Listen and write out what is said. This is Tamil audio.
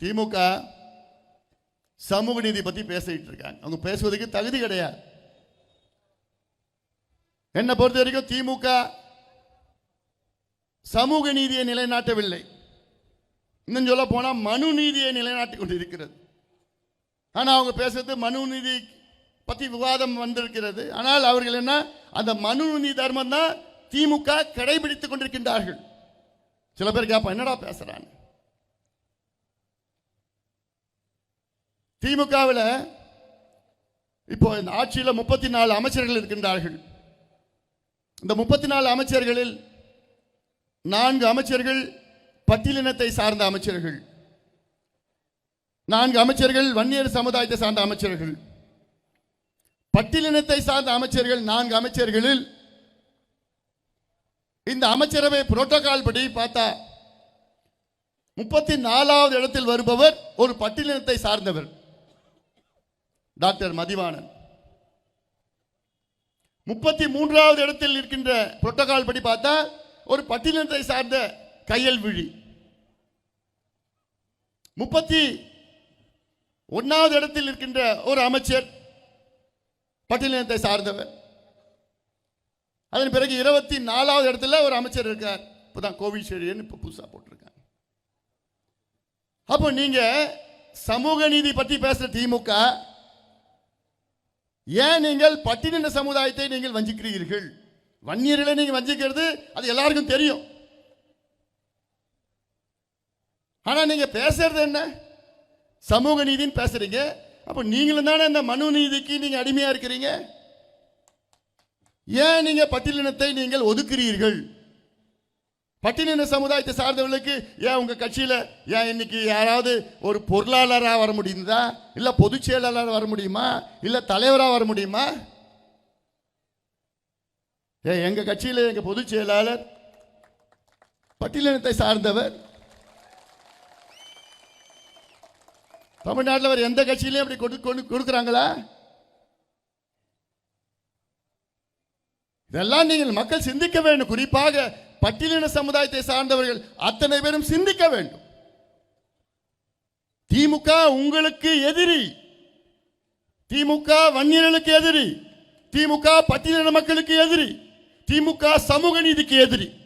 திமுக சமூக நீதி பத்தி பேசிட்டு இருக்காங்க. அவங்க பேசுவதற்கு தகுதி கிடையாது. என்னை பொறுத்த வரைக்கும் திமுக சமூக நீதியை நிலைநாட்டவில்லை. இன்னும் சொல்ல போனா மனு நீதியை நிலைநாட்டிக் கொண்டிருக்கிறது. ஆனா அவங்க பேசுறது மனு நீதி பத்தி விவாதம் வந்திருக்கிறது. ஆனால் அவர்கள் என்ன அந்த மனு நீதி தர்மம் தான் திமுக கடைபிடித்துக் கொண்டிருக்கின்றார்கள். சில பேர் கேப்பா என்னடா பேசுறான் திமுகவில் இப்போ இந்த ஆட்சியில் முப்பத்தி நாலு அமைச்சர்கள் இருக்கின்றார்கள். இந்த முப்பத்தி நாலு அமைச்சர்களில் நான்கு அமைச்சர்கள் பட்டியலினத்தை சார்ந்த அமைச்சர்கள். நான்கு அமைச்சர்கள் வன்னியர் சமுதாயத்தை சார்ந்த அமைச்சர்கள். பட்டியலினத்தை சார்ந்த அமைச்சர்கள் நான்கு அமைச்சர்களில் இந்த அமைச்சரவை புரோட்டோகால் படி பார்த்தா முப்பத்தி நாலாவது இடத்தில் வருபவர் ஒரு பட்டியலினத்தை சார்ந்தவர். டாக்டர் மதிவாணன். முப்பத்தி மூன்றாவது இடத்தில் இருக்கின்ற புரோட்டோகால் படி பார்த்தா ஒரு பட்டினத்தை சார்ந்த கையல் விழி. முப்பத்தி ஒன்னாவது இடத்தில் இருக்கின்ற ஒரு அமைச்சர் பட்டினத்தை சார்ந்தவர். அதன் பிறகு இருபத்தி நாலாவது இடத்துல ஒரு அமைச்சர் இருக்கார். இப்போதான் கோவிஷீல்டுன்னு இப்போ புதுசாக போட்டிருக்காங்க. அப்போ நீங்கள் சமூக நீதி பற்றி பேசுகிற திமுக ஏன் நீங்கள் பட்டினின சமுதாயத்தை நீங்கள் வஞ்சிக்கிறீர்கள்? வன்னியர்களை நீங்கள் வஞ்சிக்கிறது அது எல்லாருக்கும் தெரியும். ஆனா நீங்க பேசுறது என்ன? சமூக நீதின்னு பேசுறீங்க. அப்ப நீங்களும் தானே இந்த மனு நீதிக்கு நீங்க அடிமையா இருக்கிறீங்க? ஏன் நீங்க பட்டியலினத்தை நீங்கள் ஒதுக்குறீர்கள்? பட்டினின சமுதாயத்தை சார்ந்தவர்களுக்கு ஏன் உங்கள் கட்சியில் ஏன் இன்னைக்கு யாராவது ஒரு பொருளாளராக வர முடியுதா? இல்லை பொதுச் செயலாளராக வர முடியுமா? இல்லை தலைவராக வர முடியுமா? ஏன் எங்கள் கட்சியில் எங்கள் பொதுச் செயலாளர் பட்டியலினத்தை சார்ந்தவர் தமிழ்நாட்டில் அவர் எந்த கட்சியிலையும் அப்படி கொடு கொடு- கொடுக்குறாங்களா? இதெல்லாம் நீங்கள் மக்கள் சிந்திக்க வேண்டும். குறிப்பாக பட்டியலின சமுதாயத்தை சார்ந்தவர்கள் அத்தனை பேரும் சிந்திக்க வேண்டும். திமுக உங்களுக்கு எதிரி. திமுக வன்னியர்களுக்கு எதிரி. திமுக பட்டியலின மக்களுக்கு எதிரி. திமுக சமூக நீதிக்கு எதிரி.